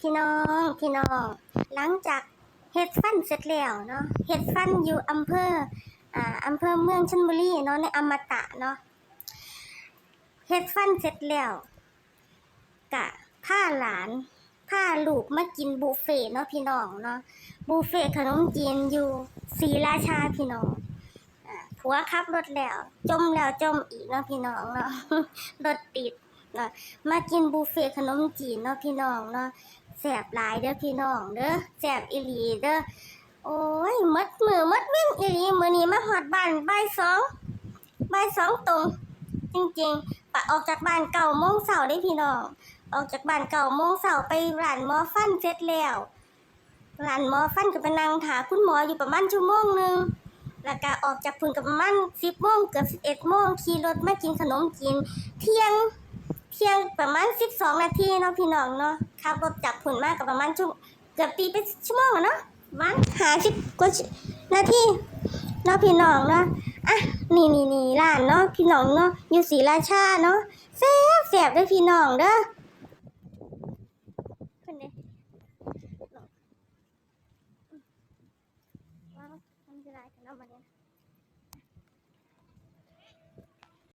พี่น้องพี่น้องหลังจากเฮ็ดฟันเสร็จแล้วเนาะเฮ็ดฟันอยู่อำเภออ่าอำเภอเมืองชลบุรีเนาะในอมตะเนาะเฮ็ดฟันเสร็จแล้วกะพาหลานพาลูกมากินบุฟเฟ่เนาะพี่น้องเนาะบุฟเฟ่ขนมจีนอยู่ศรีราชาพี่น้องผัวขับรถแล้ว จมแล้วจมอีกเนาะพี่น้องเนาะรถติดเนาะมากินบุฟเฟ่ขนมจีนเนาะพี่น้องเนาะ แสบหลายเด้อพี่น้องเด้อแสบอีหลีเด้อโอ้ยหมดมือหมดเว้นอีหลีมือนี้มาฮอดบ้านบ่ายสองบ่ายสองตรง จริงๆปะออกจากบ้านเก่าโมงเสาได้พี่น้องออกจากบ้านเก่าโมงเสาไปร้านหมอฟันเสร็จแล้วร้านหมอฟันก็ไปนั่งถาคุณหมออยู่ประมาณชั่วโมงหนึงแล้วก็ออกจากพุ่นก็ประมาณ10โมงเกือบ11โมงขี่รถมากินขนมจีนเที่ยง เที่ยงประมาณ 12 นาทีเนาะพี่น้องเนาะขับรถจากผุนมากกับประมาณชั่วเกือบตีเป็นชั่วโมงอะเนาะประมันหาสิบกว่านาทีเนาะพี่น้องเนาะอะนี่นี่นี่ร้านเนาะพี่น้องเนาะอยู่ศรีราชาเนาะแซ่บแซ่บด้อพี่น้องเด้อขึ้นเด้ว้าวทำจะได้กันเนาะบัดนี้